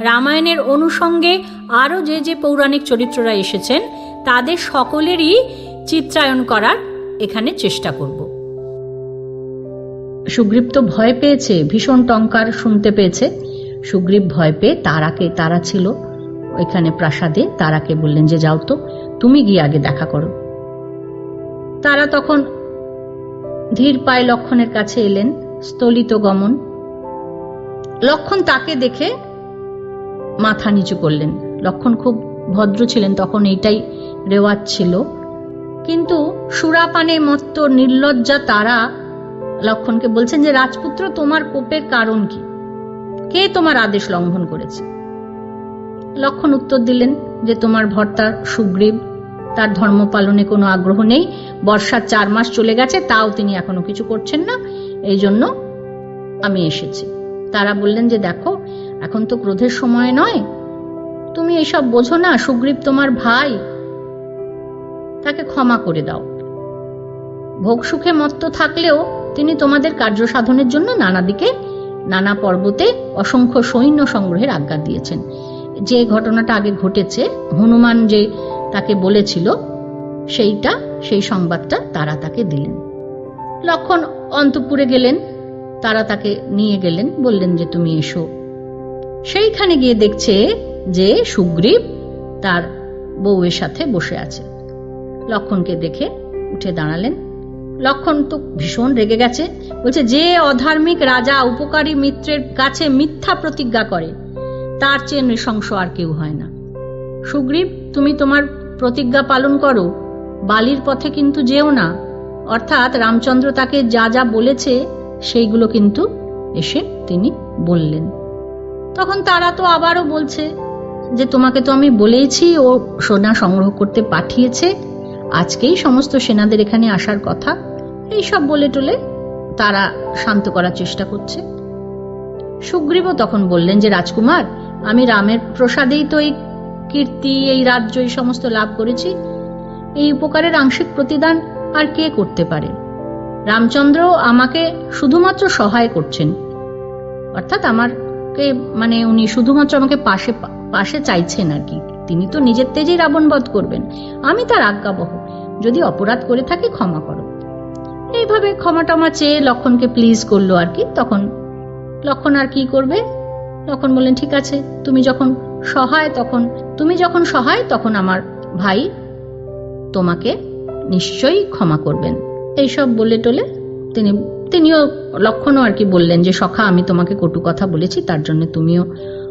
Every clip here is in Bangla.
রামায়ণের অনুষঙ্গে আরও যে যে পৌরাণিক চরিত্ররা এসেছেন, তাদের সকলেরই চিত্রায়ন করার এখানে চেষ্টা করব। সুগ্রীব তো ভয় পেয়েছে, ভীষণ টঙ্কার শুনতে পেয়েছে। সুগ্রীব ভয় পেয়ে তারাকে, তারা ছিল। ওইখানে প্রাসাদে তারাকে বললেন যে, যাও তো, তুমি গিয়ে আগে দেখা করো। তারা তখন ধীর পায়ে লক্ষণের কাছে এলেন, স্থলিত গমন। লক্ষণ তাকে দেখে মাথা নিচু করলেন। লক্ষণ খুব ভদ্র ছিলেন, তখন এইটাই রেওয়াজ ছিল। কিন্তু সুরাপানে মত্ত নির্লজ্জা তারা লক্ষণকে বলছেন যে, রাজপুত্র, তোমার কোপের কারণ কি? কে তোমার আদেশ লঙ্ঘন করেছে? লক্ষণ উত্তর দিলেন যে, তোমার ভর্তা সুগ্রীব, তার ধর্ম পালনে কোনো আগ্রহ নেই বর্ষার চার মাস চলে গেছে, তাও তিনি এখনও কিছু করছেন না এই জন্য আমি এসেছি। তারা বললেন যে, দেখো এখন তো ক্রোধের সময় নয়। তুমি এসব বোঝো না, সুগ্রীব তোমার ভাই। তাকে ক্ষমা করে দাও। ভোগ সুখে মত্ত থাকলেও তিনি তোমাদের কার্য সাধনের জন্য নানা দিকে, নানা পর্বতে অসংখ্য সৈন্য সংগ্রহের আজ্ঞা দিয়েছেন। যে ঘটনাটা আগে ঘটেছে, হনুমান যে তাকে বলেছিল, সেইটা, সেই সংবাদটা তারা তাকে দিলেন। লক্ষণ অন্তপুরে গেলেন, তারা তাকে নিয়ে গেলেন, বললেন যে, তুমি এসো। সেইখানে গিয়ে দেখছে যে সুগ্রীব তার বউয়ের সাথে বসে আছে। লক্ষণকে দেখে উঠে দাঁড়ালেন। লক্ষণ তো ভীষণ রেগে গেছে। বলছে, যে অধার্মিক রাজা উপকারী মিত্রের কাছে মিথ্যা প্রতিজ্ঞা করে, তার চেয়ে নৃশংস আর কেউ হয় না। সুগ্রীব, তুমি তোমার প্রতিজ্ঞা পালন করো। বালির পথে কিন্তু যেও না। অর্থাৎ রামচন্দ্র তাকে যা যা বলেছে, সেইগুলো কিন্তু এসে তিনি বললেন। তখন তারা তো আবারও বলছে যে তোমাকে তো আমি বলেইছি, ও সোনা সংগ্রহ করতে পাঠিয়েছে। আজকেই সমস্ত সেনাদের এখানে আসার কথা। এই সব বলে টলে তারা শান্ত করার চেষ্টা করছে। সুগ্রীবও তখন বললেন যে, রাজকুমার, আমি রামের প্রসাদেই তো এই কীর্তি, এই রাজ্য, এই সমস্ত লাভ করেছি। এই উপকারের আংশিক প্রতিদান আর কে করতে পারে? রামচন্দ্র আমাকে শুধুমাত্র সহায় করছেন। অর্থাৎ আমারকে মানে উনি শুধুমাত্র আমাকে পাশে পাশে চাইছেন আর কি। তিনি তো নিজের তেজেই রাবণ বধ করবেন। আমি তার আজ্ঞাবহ। যদি অপরাধ করে থাকি, ক্ষমা করো। এইভাবে ক্ষমা টমা চেয়ে লক্ষণকে প্লিজ করল আর কি। তখন লক্ষণ আর কি করবে? লক্ষণ বললেন, ঠিক আছে, তুমি যখন সহায়, তখন, তুমি যখন সহায়, তখন আমার ভাই তোমাকে নিশ্চয়ই ক্ষমা করবেন। এইসব বলে টলে তিনি তিনিও লক্ষণও আর কি বললেন যে, সখা, আমি তোমাকে কটু কথা বলেছি, তার জন্য তুমিও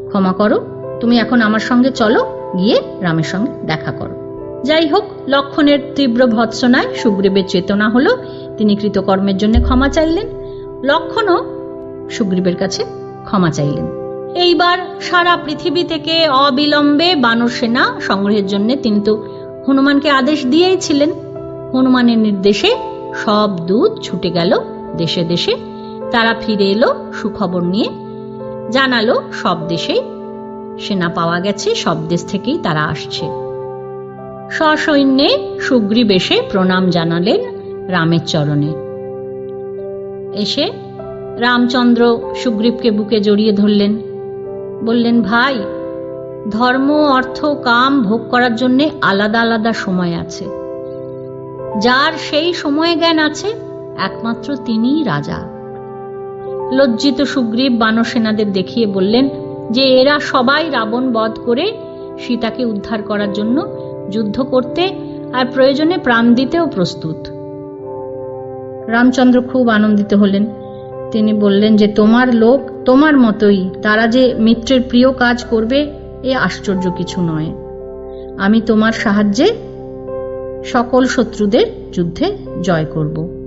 ক্ষমা করো। তুমি এখন আমার সঙ্গে চলো, গিয়ে রামের সঙ্গে দেখা করো। যাই হোক, লক্ষণের তীব্র ভৎসনায় সুগ্রীবের চেতনা হলো, তিনি কৃতকর্মের জন্য ক্ষমা চাইলেন। লক্ষণও সুগ্রীবের কাছে ক্ষমা চাইলেন। এইবার সারা পৃথিবী থেকে অবিলম্বে বানর সেনা সংগ্রহের জন্য তিনি তো হনুমানকে আদেশ দিয়েই ছিলেন। হনুমানের নির্দেশে সব দুধ ছুটে গেল দেশে দেশে তারা ফিরে এলো, সুখবর নিয়ে। জানালো, সব দেশেই সেনা পাওয়া গেছে, সব দেশ থেকেই তারা আসছে। সসৈন্যে সুগ্রীব এসে প্রণাম জানালেন রামের চরণে। এসে রামচন্দ্র সুগ্রীবকে বুকে জড়িয়ে ধরলেন। বললেন, ভাই, ধর্ম, অর্থ, কাম ভোগ করার জন্য আলাদা আলাদা সময় আছে। যার সেই সময় জ্ঞান আছে একমাত্র তিনিই রাজা। লজ্জিত সুগ্রীব বানর সেনাদের দেখিয়ে বললেন যে এরা সবাই রাবণ বধ করে সীতাকে উদ্ধার করার জন্য যুদ্ধ করতে আর প্রয়োজনে প্রাণ দিতেও প্রস্তুত। রামচন্দ্র খুব আনন্দিত হলেন। তিনি বললেন যে, তোমার লোক তোমার মতোই, তারা যে মিত্রের প্রিয় কাজ করবে, এ আশ্চর্য কিছু নয়। আমি তোমার সাহায্যে সকল শত্রুদের যুদ্ধে জয় করব।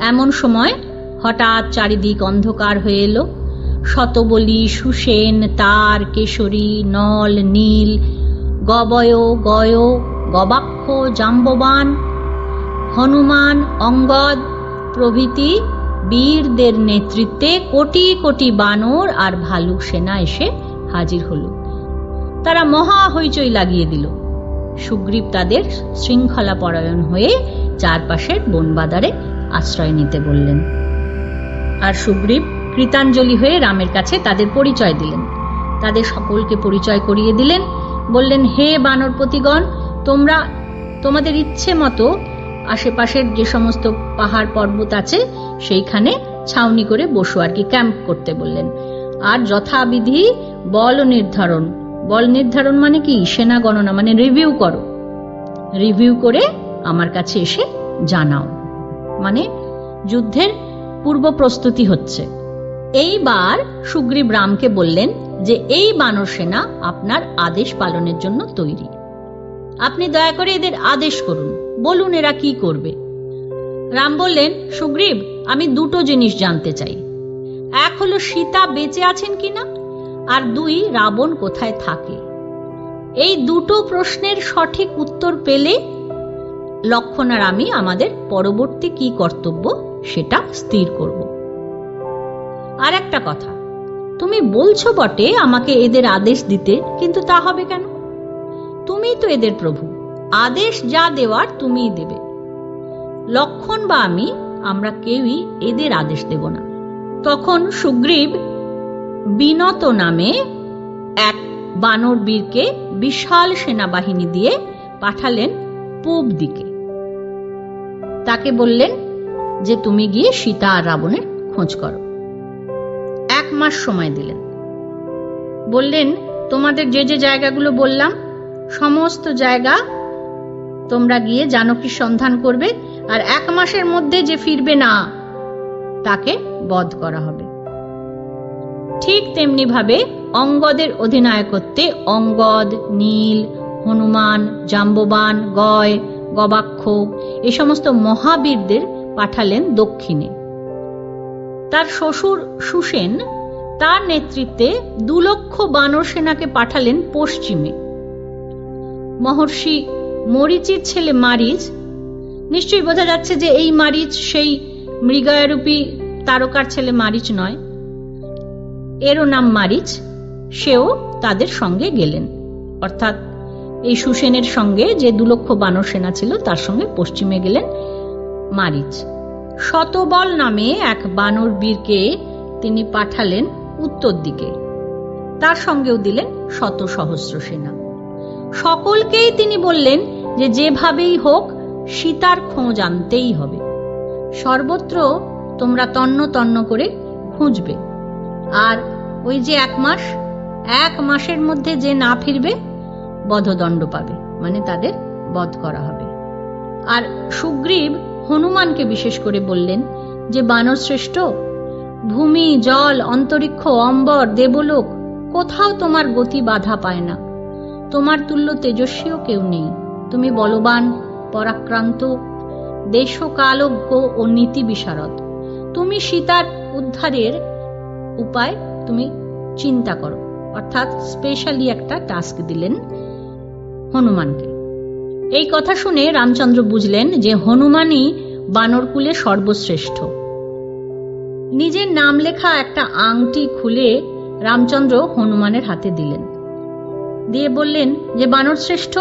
এমন সময় হঠাৎ চারিদিক অন্ধকার হয়ে এলো। শতবলী, সুসেন, তার, কেশরী, নল, নীল, গবয়, গয়, গবাক্ষ, জাম্ববান, হনুমান, অঙ্গদ, প্রভৃতি বীরদের নেতৃত্বে কোটি কোটি বানর আর ভালুক সেনা এসে হাজির হল। তারা মহা হইচই লাগিয়ে দিল। সুগ্রীব তাদের শৃঙ্খলা পরায়ণ হয়ে চারপাশের বনবাদারে আশ্রয় নিতে বললেন। আর সুগ্রীব কৃতাঞ্জলি হয়ে রামের কাছে তাদের পরিচয় দিলেন। তাদের সকলকে পরিচয় করিয়ে দিলেন। বললেন, হে বানরপতিগণ, তোমরা তোমাদের ইচ্ছে মতো আশেপাশের যে সমস্ত পাহাড় পর্বত আছে, সেইখানে ছাউনি করে বসো আর কি, ক্যাম্প করতে বললেন। আর যথাবিধি বল নির্ধারণ। বল নির্ধারণ মানে কি? সেনা গণনা মানে রিভিউ করো। রিভিউ করে আমার কাছে এসে জানাও। মানে যুদ্ধের পূর্ব প্রস্তুতি হচ্ছে। এইবার সুগ্রীব রামকে বললেন যে এই বানর সেনা আপনার আদেশ পালনের জন্য তৈরি। আপনি দয়া করে এদের আদেশ করুন, বলুন এরা কি করবে। রাম বললেন, সুগ্রীব, আমি দুটো জিনিস জানতে চাই। এক হলো, সীতা বেঁচে আছেন কিনা? আর দুই, রাবণ কোথায় থাকে? এই দুটো প্রশ্নের সঠিক উত্তর পেলে লক্ষণ আর আমি আমাদের পরবর্তী কি কর্তব্য সেটা স্থির করব। আর একটা কথা, তুমি বলছো বটে আমাকে এদের আদেশ দিতে, কিন্তু তা হবে কেন? তুমি তো এদের প্রভু, আদেশ যা দেওয়ার তুমিই দেবে। লক্ষণ বা আমি, আমরা কেউই এদের আদেশ দেব না। তখন সুগ্রীব বিনত নামে এক বানর বীরকে বিশাল সেনাবাহিনী দিয়ে পাঠালেন পূব দিকে। তাকে বললেন যে তুমি গিয়ে সীতা আর রাবণের খোঁজ করো। এক মাস সময় দিলেন। বললেন, তোমাদের যে যে জায়গাগুলো বললাম, সমস্ত জায়গা তোমরা গিয়ে জানকীর সন্ধান করবে আর এক মাসের মধ্যে যে ফিরবে না, তাকে বধ করা হবে। ঠিক তেমনি ভাবে অঙ্গদের অধিনায়কত্বে অঙ্গদ, নীল, হনুমান, জাম্ববান, গয় গবাক্ষ, এ সমস্ত মহাবীরদের পাঠালেন দক্ষিণে। তার শ্বশুর সুসেন তার নেতৃত্বে দু লক্ষ বানর সেনাকে পাঠালেন পশ্চিমে। মহর্ষি মরিচির ছেলে মারিচ, নিশ্চয়ই বোঝা যাচ্ছে যে এই মারিচ সেই মৃগয়ারূপী তারকার ছেলে মারিচ নয়। এরও নাম মারিচ, সেও তাদের সঙ্গে গেলেন। অর্থাৎ এই সুসেনের সঙ্গে যে দু লক্ষ বানর সেনা ছিল, তার সঙ্গে পশ্চিমে গেলেন মারিচ। শতবল নামে এক বানর বীরকে তিনি পাঠালেন উত্তর দিকে। তার সঙ্গেও দিলেন শত সহস্র সেনা। সকলকেই তিনি বললেন যে, যেভাবেই হোক, সীতার খোঁজ আনতেই হবে। সর্বত্র তোমরা তন্ন তন্ন করে খুঁজবে। আর ওই যে এক মাস, এক মাসের মধ্যে যে না ফিরবে বধদণ্ড পাবে মানে তাদের বধ করা হবে। আর সুগ্রীব হনুমানকে বিশেষ করে বললেন যে, বানর শ্রেষ্ঠ, ভূমি, জল, অন্তরিক্ষ, অম্বর, দেবলোক, কোথাও তোমার গতি বাধা পায় না। তোমার তুল্য তেজস্বীও কেউ নেই। তুমি বলবান, পরাক্রান্ত, দেশকালজ্ঞ ও নীতি বিশারদ। তুমি সীতার উদ্ধারের উপায় তুমি চিন্তা করো। অর্থাৎ স্পেশালি একটা টাস্ক দিলেন হনুমানকে। এই কথা শুনে রামচন্দ্র বুঝলেন যে হনুমানই বানরকুলে সর্বশ্রেষ্ঠ। নিজের নাম লেখা একটা আংটি খুলে রামচন্দ্র হনুমানের হাতে দিলেন। দিয়ে বললেন, যে বানর শ্রেষ্ঠ,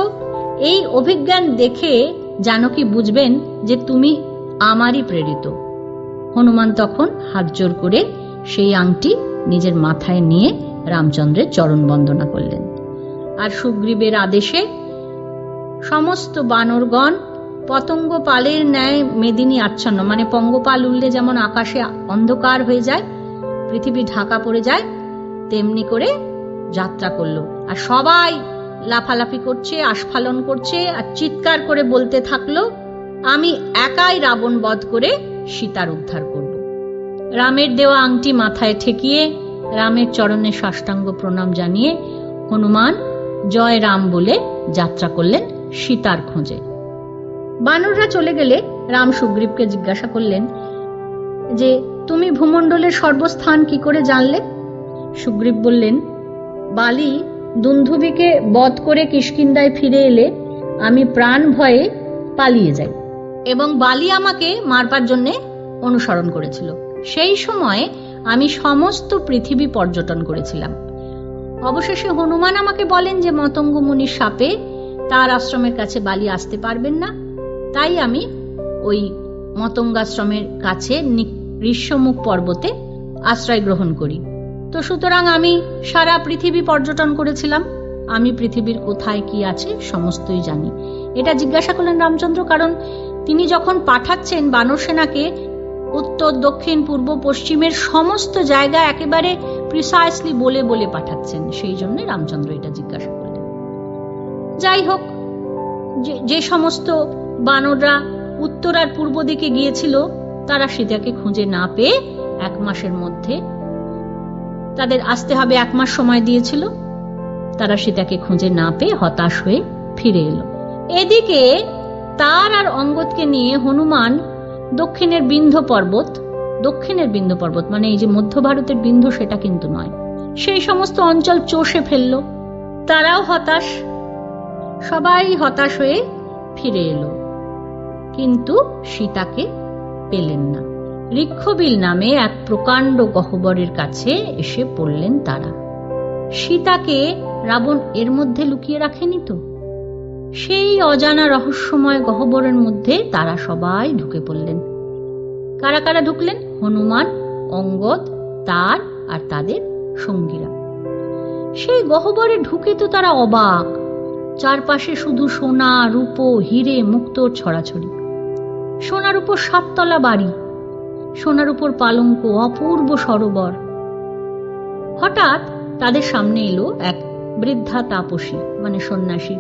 এই অভিজ্ঞান দেখে জানকী বুঝবেন যে তুমি আমারই প্রেরিত। হনুমান তখন হাত জোর করে সেই আংটি নিজের মাথায় নিয়ে রামচন্দ্রের চরণ বন্দনা করলেন। আর সুগ্রীবের আদেশে সমস্ত বানরগণ পতঙ্গ পালের ন্যায় মেদিনী আচ্ছন্ন। মানে পঙ্গপাল উঠলে যেমন আকাশে অন্ধকার হয়ে যায়, পৃথিবী ঢাকা পড়ে যায়, তেমনি করে যাত্রা করল। আর সবাই লাফালাফি করছে, আস্ফালন করছে, আর চিৎকার করে বলতে থাকল, আমি একাই রাবণ বধ করে সীতার উদ্ধার করব। রামের দেওয়া আংটি মাথায় ঠেকিয়ে রামের চরণে সাষ্টাঙ্গ প্রণাম জানিয়ে, হনুমান, জয় রাম বলে যাত্রা করলেন। সীতার খোঁজে। বানররা চলে গেলে রাম সুগ্রীবকে জিজ্ঞাসা করলেন, যে তুমি ভূমণ্ডলের সর্বস্থান কি করে জানলে? সুগ্রীব বললেন, বালি দুন্ধুবিকে বধ করে কিষ্কিন্দায় ফিরে এলে আমি প্রাণ ভয়ে পালিয়ে যাই। এবং বালি আমাকে মারবার জন্য অনুসরণ করেছিল। সেই সময়ে আমি সমস্ত পৃথিবী পর্যটন করেছিলাম। অবশেষে হনুমান আমাকে বলেন যে মতঙ্গ মুনির সাপে তার আশ্রমের কাছে বালি আসতে পারবেন না। তাই আমি ওই মতঙ্গাশ্রমের কাছে ঋষ্যমুখ পর্বতে আশ্রয় গ্রহণ করি। তো সুতরাং আমি সারা পৃথিবী পর্যটন করেছিলাম। আমি পৃথিবীর কোথায় কি আছে সমস্তই জানি। এটা জিজ্ঞাসা করলেন রামচন্দ্র কারণ তিনি যখন পাঠাচ্ছেন বানর সেনাকে, উত্তর, দক্ষিণ, পূর্ব, পশ্চিমের সমস্ত জায়গা একেবারে প্রিসাইসলি বলে বলে পাঠাচ্ছেন। সেই জন্য রামচন্দ্র এটা জিজ্ঞাসা যাই হোক, যে- সমস্ত বানররা উত্তর আর পূর্ব দিকে গিয়েছিল, তারা সীতাকে খুঁজে না পেয়ে এক মাসের মধ্যে তাদের আসতে হবে এক মাস সময় দিয়েছিল। তারা সীতাকে খুঁজে না পেয়ে হতাশ হয়ে ফিরে এলো। এদিকে তার আর অঙ্গদকে নিয়ে হনুমান দক্ষিণের বিন্ধ্য পর্বত, দক্ষিণের বিন্ধ্য পর্বত মানে এই যে মধ্য ভারতের বিন্ধ্য সেটা কিন্তু নয়। সেই সমস্ত অঞ্চল চষে ফেলল। তারাও হতাশ সবাই হতাশ হয়ে ফিরে এলো। কিন্তু সীতাকে পেলেন না। ঋক্ষবিল নামে এক প্রকাণ্ড গহ্বরের কাছে এসে পড়লেন তারা। সীতাকে রাবণ এর মধ্যে লুকিয়ে রাখেনি তো? সেই অজানা রহস্যময় গহ্বরের মধ্যে তারা সবাই ঢুকে পড়লেন। কারা কারা ঢুকলেন? হনুমান, অঙ্গদ, তার আর তাদের সঙ্গীরা। সেই গহ্বরে ঢুকে তো তারা অবাক। চারপাশে শুধু সোনা, রূপো, হিরে, মুক্তোর ছড়াছড়ি। সোনার উপর সাততলা বাড়ি সোনার উপর পালঙ্ক, অপূর্ব সরোবর। হঠাৎ তাদের সামনে এলো এক বৃদ্ধা তাপসী মানে সন্ন্যাসী।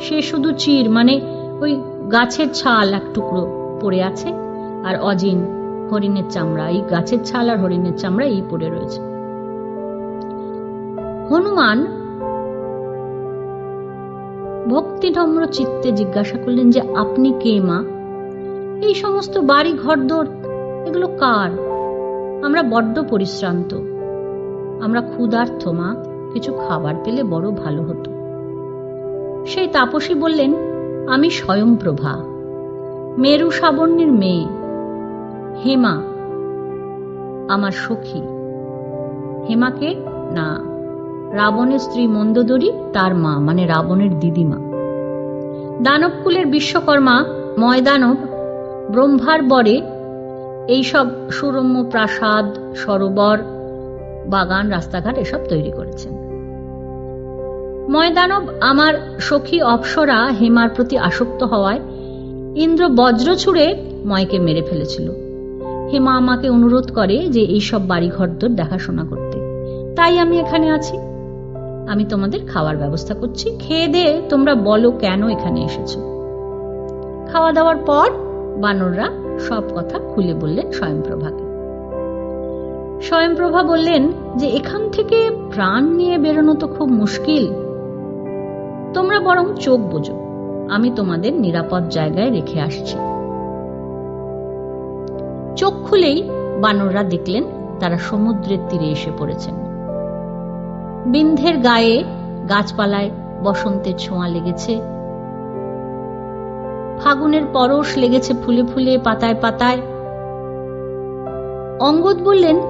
সে শুধু চির মানে ওই গাছের ছাল এক টুকরো পড়ে আছে, আর অজিন, হরিণের চামড়া। এই গাছের ছাল আর হরিণের চামড়া এই পড়ে রয়েছে। হনুমান ভক্তিনম্র চিত্তে জিজ্ঞাসা করলেন যে, আপনি কে মা? এই সমস্ত বাড়ি, ঘরদোর, এগুলো কার? আমরা বড্ড পরিশ্রান্ত। আমরা ক্ষুধার্থ মা, কিছু খাবার পেলে বড় ভালো হতো। সেই তাপসী বললেন, আমি স্বয়ংপ্রভা, মেরু সাবর্ণের মেয়ে। হেমা, আমার সখী। হেমাকে না রাবণের স্ত্রী মন্দোদরী তার মা মানে রাবণের দিদিমা। দানবকুলের বিশ্বকর্মা ময়দানব ব্রহ্মার বরে এইসব সুরম্য প্রাসাদ, সরোবর, বাগান, রাস্তাঘাট এসব তৈরি করেছেন। ময়দানব আমার সখী অপ্সরা হেমার প্রতি আসক্ত হওয়ায় ইন্দ্র বজ্র ছুড়ে ময়কে মেরে ফেলেছিল। হেমা আমাকে অনুরোধ করে যে এইসব বাড়িঘরদোর দেখাশোনা করতে। তাই আমি এখানে আছি। আমি তোমাদের খাওয়ার ব্যবস্থা করছি। খেয়ে দিয়ে তোমরা বলো কেন এখানে এসেছ। খাওয়া দাওয়ার পর বানররা সব কথা খুলে বললেন স্বয়ংপ্রভাকে। স্বয়ংপ্রভা বললেন যে, এখান থেকে প্রাণ নিয়ে বেরোনো তো খুব মুশকিল। তোমরা বরং চোখ বোঝো। আমি তোমাদের নিরাপদ জায়গায় রেখে আসছি। চোখ খুলেই বানররা দেখলেন তারা সমুদ্রের তীরে এসে পড়েছেন। বিন্ধের গায়ে গাছপালায় বসন্তের ছোঁয়া লেগেছে। ফাগুনের পরশ লেগেছে ফুলে ফুলে, পাতায় পাতায়। অঙ্গদ বললেন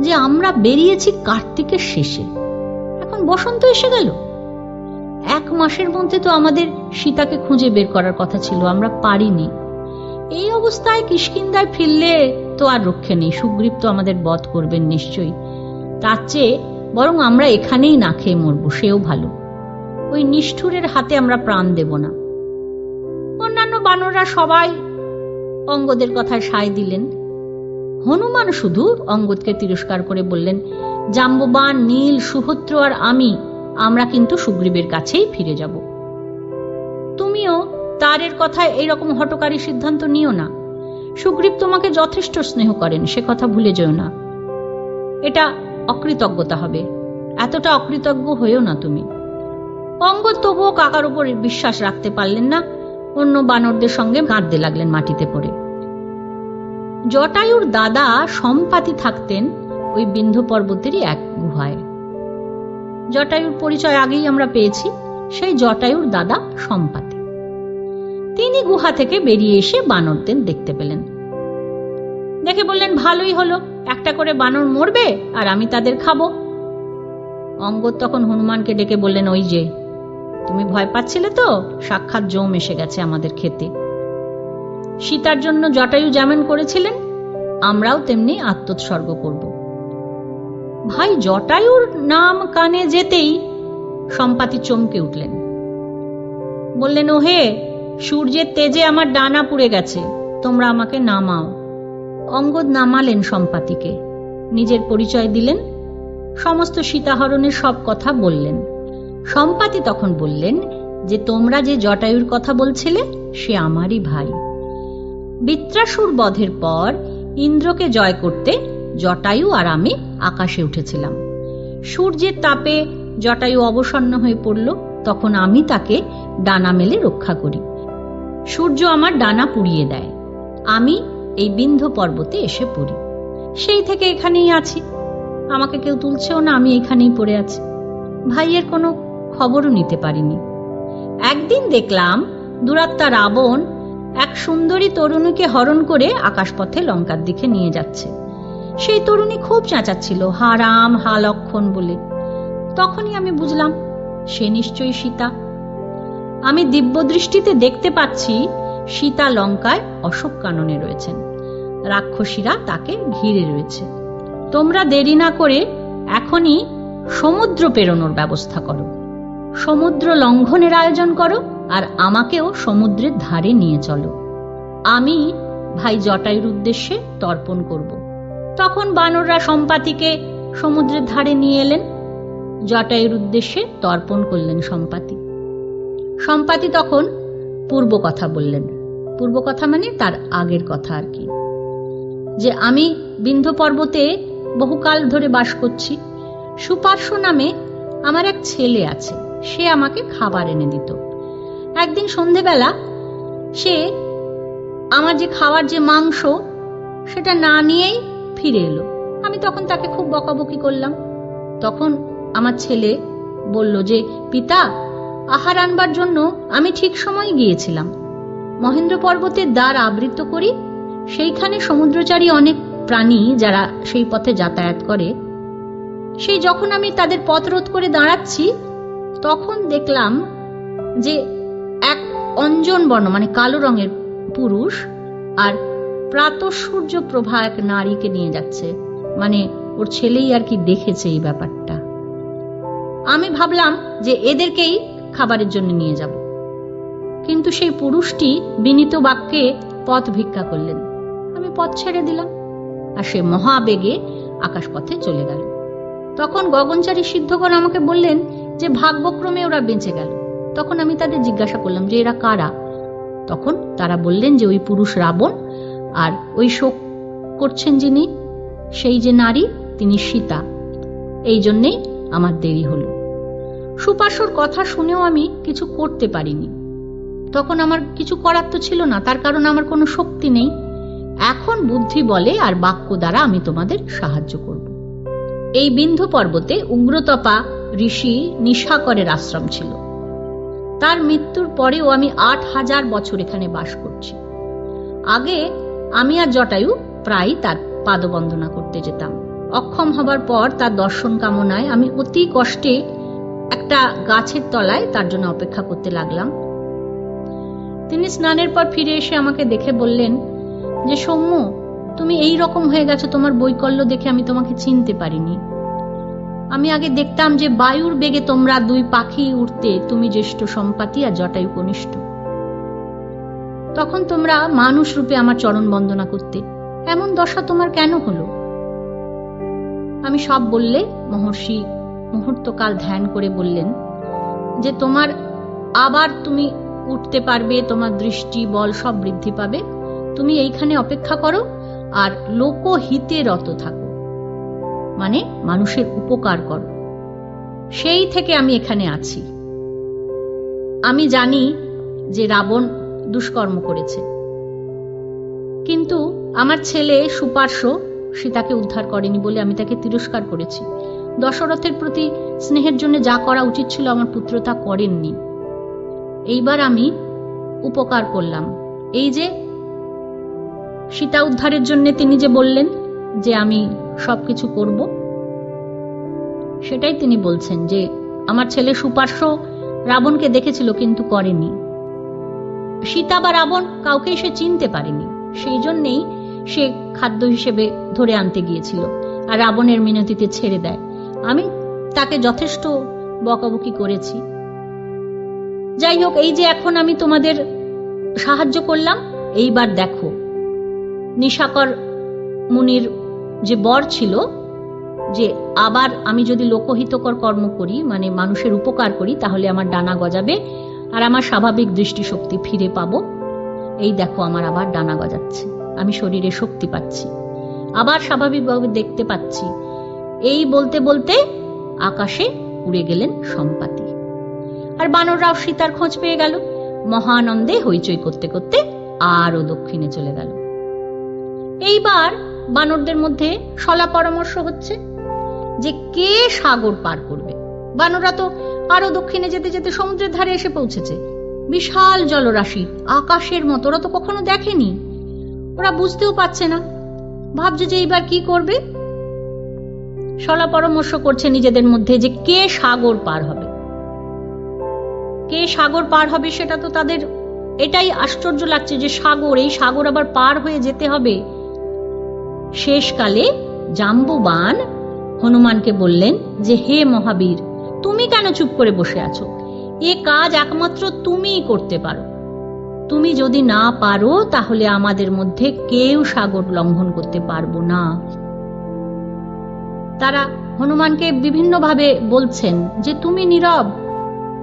যে, আমরা বেরিয়েছি কার্তিকের শেষে। এখন বসন্ত এসে গেল। এক মাসের মধ্যে তো আমাদের সীতাকে খুঁজে বের করার কথা ছিল, আমরা পারিনি। এই অবস্থায় কিষ্কিন্দায় ফিরলে তো আর রক্ষে নেই, সুগ্রীব তো আমাদের বধ করবেন নিশ্চয়ই। তার চেয়ে বরং আমরা এখানেই না খেয়ে মরবো, সেও ভালো। ওই নিষ্ঠুরের হাতে আমরা প্রাণ দেব না। অন্যান্য বানররা সবাই অঙ্গদের কথায় সায় দিলেন। হনুমান শুধু অঙ্গদকে তিরস্কার করে বললেন, জাম্ববান, নীল সুহত্র আর আমি, আমরা কিন্তু সুগ্রীবের কাছেই ফিরে যাব। তুমিও তারের কথায় এইরকম হটকারী সিদ্ধান্ত নিও না। সুগ্রীব তোমাকে যথেষ্ট স্নেহ করেন, সে কথা ভুলে যেও না। এটা অকৃতজ্ঞতা হবে। এতটা অকৃতজ্ঞ হয়েও না তুমি। অঙ্গদ তবুও কাকার উপর বিশ্বাস রাখতে পারলেন না। অন্য বানরদের সঙ্গে কাঁদতে লাগলেন মাটিতে পড়ে। জটায়ুর দাদা সম্পাতি থাকতেন ওই বিন্ধু পর্বতেরই এক গুহায়। জটায়ুর পরিচয় আগেই আমরা পেয়েছি, সেই জটায়ুর দাদা সম্পাতি। তিনি গুহা থেকে বেরিয়ে এসে বানরদের দেখতে পেলেন। দেখে বললেন, ভালোই হলো। একটা করে বানর মরবে আর আমি তাদের খাব। অঙ্গদ তখন হনুমানকে ডেকে বললেন, ওই যে, তুমি ভয় পাচ্ছিলে তো? সাক্ষাৎ জম এসে গেছে আমাদের খেতে সীতার জন্য জটায়ু যেমন করেছিলেন, আমরাও তেমনি আত্মোৎসর্গ করব। ভাই, জটায়ুর নাম কানে যেতেই সম্পাতি চমকে উঠলেন। বললেন, ওহে, সূর্যের তেজে আমার ডানা পুড়ে গেছে, তোমরা আমাকে নামাও। অঙ্গদ নামালেন সম্পাতিকে। নিজের পরিচয় দিলেন, সমস্ত সীতাহরণের সব কথা বললেন। সম্পাতি তখন বললেন যে, তোমরা যে জটায়ুর কথা বলছিলে, সে আমারই ভাই। বৃত্রাসুর বধের পর ইন্দ্রকে জয় করতে জটায়ু আর আমি আকাশে উঠেছিলাম। সূর্যের তাপে জটায়ু অবসন্ন হয়ে পড়ল, তখন আমি তাকে ডানা মেলে রক্ষা করি। সূর্য আমার ডানা পুড়িয়ে দেয়। আমি এই বিন্ধ পর্বতে এসে পড়ি। সেই থেকে এখানেই আছি। আমাকে কেউ তুলছেও না, আমি এখানেই পড়ে আছি। ভাইয়ের কোনো খবরও নিতে পারিনি। একদিন দেখলাম দুরাত্মা রাবণ এক সুন্দরী তরুণীকে হরণ করে আকাশপথে লঙ্কার দিকে নিয়ে যাচ্ছে। সেই তরুণী খুব চেঁচাচ্ছিল হা রাম হা লক্ষণ বলে। তখনই আমি বুঝলাম, সে নিশ্চয়ই সীতা। আমি দিব্য দৃষ্টিতে দেখতে পাচ্ছি সীতা লঙ্কায় অশোক কাননে রয়েছেন। রাক্ষসীরা তাকে ঘিরে রয়েছে। তোমরা দেরি না করে এখনই সমুদ্র পেরোনোর ব্যবস্থা করো। সমুদ্র লঙ্ঘনের আয়োজন করো আর আমাকেও সমুদ্রের ধারে নিয়ে চলো। আমি ভাই জটায়ুর উদ্দেশ্যে তর্পণ করব। তখন বানররা সম্পাতিকে সমুদ্রের ধারে নিয়ে এলেন। জটায়ুর উদ্দেশ্যে তর্পণ করলেন সম্পাতি। সম্পাতি তখন পূর্ব কথা বললেন। পূর্ব কথা মানে তার আগের কথা আর কি। যে আমি বিন্ধ পর্বতে বহুকাল ধরে বাস করছি। সুপার্শ্ব নামে আমার এক ছেলে আছে, সে আমাকে খাবার এনে দিত। একদিন সন্ধেবেলা সে আমার যে খাওয়ার যে মাংস, সেটা না নিয়েই ফিরে এলো। আমি তখন তাকে খুব বকাবকি করলাম। তখন আমার ছেলে বলল যে, পিতা, আহার আনবার জন্য আমি ঠিক সময় গিয়েছিলাম। মহেন্দ্র পর্বতের দ্বার আবৃত করি সেইখানে সমুদ্রচারী অনেক প্রাণী যারা সেই পথে যাতায়াত করে। সেই যখন আমি তাদের পথ রোধ করে দাঁড়াচ্ছি, তখন দেখলাম যে এক অঞ্জন বর্ণ মানে কালো রঙের পুরুষ আর প্রাত সূর্য প্রভা এক নারীকে নিয়ে যাচ্ছে। মানে ওর ছেলেই আর কি দেখেছে এই ব্যাপারটা। আমি ভাবলাম যে এদেরকেই খাবারের জন্য নিয়ে যাব। কিন্তু সেই পুরুষটি বিনীত বাক্যে পথ ভিক্ষা করলেন। আমি পথ ছেড়ে দিলাম। আর সে মহাবেগে আকাশপথে চলে গেল। তখন গগনচারী সিদ্ধগণ আমাকে বললেন যে ভাগ্যক্রমে ওরা বেঁচে গেল। তখন আমি তাদের জিজ্ঞাসা করলাম যে এরা কারা? তখন তারা বললেন যে ওই পুরুষ রাবণ আর ওই শোক করছেন যিনি, সেই যে নারী, তিনি সীতা। এই জন্যেই আমার দেরি হলো। সুপার্শ্বর কথা শুনেও আমি কিছু করতে পারিনি। তখন আমার কিছু করার তো ছিল না, তার কারণ আমার কোনো শক্তি নেই। এখন বুদ্ধি বলে আর বাক্য দ্বারা আমি তোমাদের সাহায্য করব। এই বিন্ধু পর্বতে উগ্রতপা ঋষি নিশাকরের আশ্রম ছিল। তার মৃত্যুর পরেও আমি আট হাজার বছর এখানে বাস করছি। আগে আমি আর জটায়ু প্রায় তার পাদবন্দনা করতে যেতাম। অক্ষম হবার পর তার দর্শন কামনায় আমি অতি কষ্টে একটা গাছের তলায় তার জন্য অপেক্ষা করতে লাগলাম। তিনি স্নানের পর ফিরে এসে আমাকে দেখে বললেন যে সৌম্য, তুমি এই রকম হয়ে গেছো, তোমার বৈকল্য দেখে আমি তোমাকে চিনতে পারিনি। আমি আগে দেখতাম যে বায়ুর বেগে তোমরা দুই পাখি উঠতে তুমি জ্যেষ্ঠ সম্পাতি আর জটায়ু কনিষ্ঠ। তখন তোমরা মানুষ রূপে আমার চরণ বন্দনা করতে। এমন দশা তোমার কেন হলো? আমি সব বললে মহর্ষি মুহূর্তকাল ধ্যান করে বললেন, যে তোমার আবার তুমি উঠতে পারবে, তোমার দৃষ্টি, বল সব বৃদ্ধি পাবে। তুমি এইখানে অপেক্ষা করো, আর লোকহিতে রত থাকো। মানে মানুষের উপকার করো। সেই থেকে আমি এখানে আছি। আমি জানি যে রাবণ দুষ্কর্ম করেছে। কিন্তু আমার ছেলে সুপার্শ্ব সীতাকে উদ্ধার করেনি বলে আমি তাকে তিরস্কার করেছি। দশরথের প্রতি স্নেহের জন্য যা করা উচিত ছিল আমার পুত্র তা করেননি। এইবার আমি উপকার করলাম। এই যে সীতা উদ্ধারের জন্য তিনি যে বললেন যে আমি সবকিছু করব, সেটাই তিনি বলছেন যে আমার ছেলে সুপার্শ্ব রাবণকে দেখেছিল কিন্তু করেনি। সীতা বা রাবণ কাউকেই সে চিনতে পারেনি, সেই জন্যেই সে খাদ্য হিসেবে ধরে আনতে গিয়েছিল আর রাবণের মিনতিতে ছেড়ে দেয়। আমি তাকে যথেষ্ট বকাবকি করেছি। যাই হোক, এই যে এখন আমি তোমাদের সাহায্য করলাম, এইবার দেখো নিশাকর মুনির যে বর ছিল, যে আবার আমি যদি লোকহিতকর কর্ম করি মানে মানুষের উপকার করি, তাহলে আমার ডানা গজাবে আর আমার স্বাভাবিক দৃষ্টিশক্তি ফিরে পাবো। এই দেখো আমার আবার ডানা গজাচ্ছে। আমি শরীরে শক্তি পাচ্ছি। আবার স্বাভাবিকভাবে দেখতে পাচ্ছি। এই বলতে বলতে আকাশে উড়ে গেলেন সম্পাতি। আর বানররাও সীতার খোঁজ পেয়ে গেল। মহানন্দে হইচই করতে করতে আরও দক্ষিণে চলে গেল। এইবার বানরদের মধ্যে সলা পরামর্শ হচ্ছে যে কে সাগর পার করবে? বানররা তো আরও দক্ষিণে যেতে যেতে সমুদ্রের ধারে এসে পৌঁছেছে। বিশাল জলরাশি, আকাশের মতো। ওরা তো কখনো দেখেনি। ওরা বুঝতেও পারছে না। ভাবছে যে এইবার কি করবে? সলা পরামর্শ করছে নিজেদের মধ্যে যে কে সাগর পার হবে। কে সাগর পার হবে সেটা তো তাদের এটাই আশ্চর্য লাগছে যে সাগর, এই সাগর আবার পার হয়ে যেতে হবে। শেষকালে জাম্বুবান হনুমানকে বললেন যে, হে মহাবীর, তুমি কেন চুপ করে বসে আছো? এ কাজ একমাত্র তুমিই করতে পারো। তুমি যদি না পারো, তাহলে আমাদের মধ্যে কেউ সাগর লঙ্ঘন করতে পারব না। তারা হনুমানকে বিভিন্নভাবে বলছেন যে, তুমি নীরব,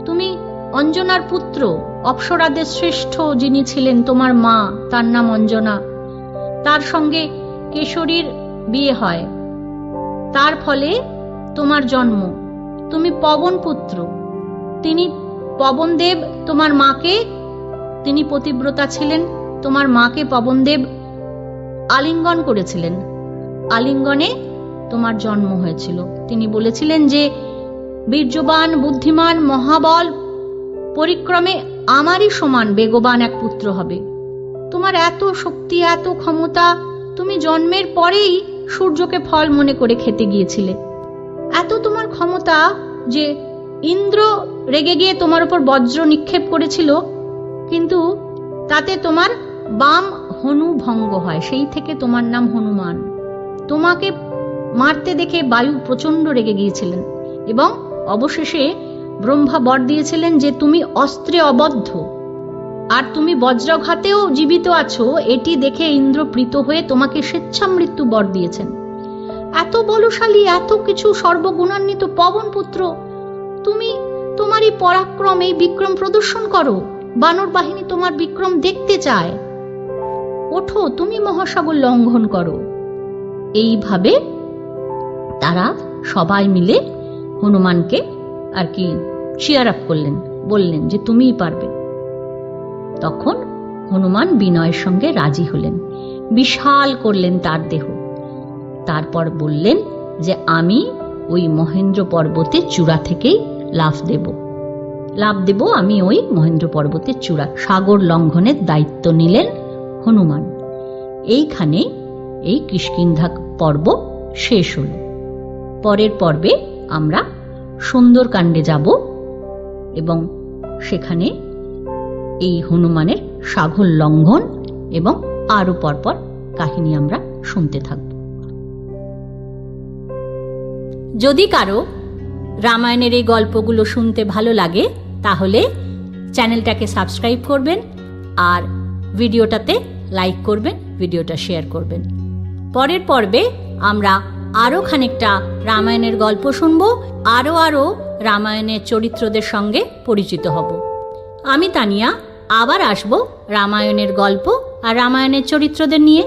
তুমি অঞ্জনার পুত্র, অপ্সরাদের শ্রেষ্ঠ যিনি ছিলেন তোমার মা, তার নাম অঞ্জনা। তার সঙ্গে কেশরীর বিয়ে হয়। তার ফলে তোমার জন্ম। তুমি পবন পুত্র। তিনি পবনদেব তোমার মাকে, তিনি পতিব্রতা ছিলেন, তোমার মাকে পবনদেব আলিঙ্গন করেছিলেন। আলিঙ্গনে তোমার জন্ম হয়েছিল। তিনি বলেছিলেন যে, বীর্যবান, বুদ্ধিমান, মহাবল, পরিক্রমে আমারই সমান বেগবান এক পুত্র হবে। তোমার এত শক্তি, এত ক্ষমতা তুমি জন্মের পরেই সূর্যকে ফল মনে করে খেতে গিয়েছিলে। এত তোমার ক্ষমতা যে ইন্দ্র রেগে গিয়ে তোমার উপর বজ্র নিক্ষেপ করেছিল, কিন্তু তাতে তোমার বাম হনু ভঙ্গ হয়, সেই থেকে তোমার নাম হনুমান। তোমাকে মারতে দেখে বায়ু প্রচণ্ড রেগে গিয়েছিলেন এবং অবশেষে ব্রহ্মা বর দিয়েছিলেন যে তুমি অস্ত্রে অবদ্ধ। আর তুমি বজ্রঘাতেও জীবিত আছো, এটি দেখে ইন্দ্র প্রীত হয়ে তোমাকে স্বেচ্ছা মৃত্যু বর দিয়েছেন। এত বলশালী, এত কিছু সর্বগুণান্বিত পবন পুত্র তুমি তোমার এই পরাক্রম, এই বিক্রম প্রদর্শন করো। বানর বাহিনী তোমার বিক্রম দেখতে চায়। ওঠো, তুমি মহাসাগর লঙ্ঘন করো। এইভাবে তারা সবাই মিলে হনুমানকে আর কি চেয়ার আপ করলেন, বললেন যে তুমিই পারবে। তখন হনুমান বিনয়ের সঙ্গে রাজি হলেন। বিশাল করলেন তার দেহ। তারপর বললেন যে, আমি ওই মহেন্দ্র পর্বতের চূড়া থেকেই লাফ দেব। লাভ দেব আমি ওই মহেন্দ্র পর্বতের চূড়া। সাগর লঙ্ঘনের দায়িত্ব নিলেন হনুমান। এইখানে এই কিষ্কিন্ধা পর্ব শেষ হল। পরের পর্বে আমরা সুন্দরকাণ্ডে যাব এবং সেখানে এই হনুমানের সাগর লঙ্ঘন এবং আরও পরপর কাহিনী আমরা শুনতে থাকব। যদি কারও রামায়ণের এই গল্পগুলো শুনতে ভালো লাগে, তাহলে চ্যানেলটাকে সাবস্ক্রাইব করবেন আর ভিডিওটাতে লাইক করবেন, ভিডিওটা শেয়ার করবেন। পরের পর্বে আমরা আরও খানিকটা রামায়ণের গল্প শুনব, আরও আরও রামায়ণের চরিত্রদের সঙ্গে পরিচিত হব। আমি তানিয়া আবার আসব রামায়ণের গল্প আর রামায়ণের চরিত্রদের নিয়ে।